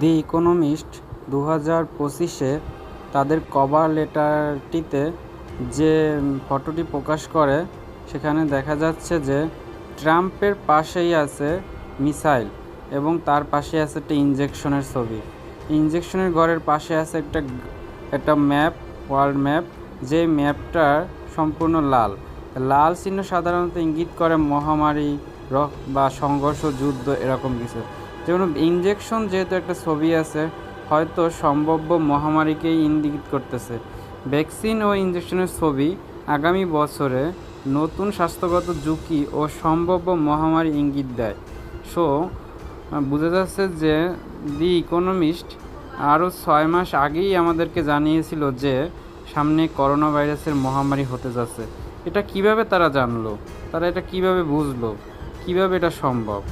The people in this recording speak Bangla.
দি ইকোনমিস্ট দু হাজার পঁচিশে তাদের কভার লেটারটিতে যে ফটোটি প্রকাশ করে, সেখানে দেখা যাচ্ছে যে ট্রাম্পের পাশেই আছে মিসাইল এবং তার পাশে আছে একটা ইঞ্জেকশনের ছবি। ইঞ্জেকশনের ঘরের পাশে আছে একটা একটা ম্যাপ, ওয়ার্ল্ড ম্যাপ, যে ম্যাপটা সম্পূর্ণ লাল। লাল চিহ্ন সাধারণত ইঙ্গিত করে মহামারী রক বা সংঘর্ষ, যুদ্ধ, এরকম কিছু। যেমন ইঞ্জেকশন যেহেতু একটা ছবি আছে, হয়তো সম্ভাব্য মহামারীকেই ইঙ্গিত করতেছে। ভ্যাকসিন ও ইঞ্জেকশনের ছবি আগামী বছরে নতুন স্বাস্থ্যগত ঝুঁকি ও সম্ভাব্য মহামারী ইঙ্গিত দেয়। সো বোঝা যাচ্ছে যে দি ইকোনমিস্ট আরও ছয় মাস আগেই আমাদেরকে জানিয়েছিল যে সামনে করোনা ভাইরাসের মহামারী হতে যাচ্ছে। এটা কীভাবে তারা জানলো? তারা এটা কীভাবে বুঝলো? কীভাবে এটা সম্ভব?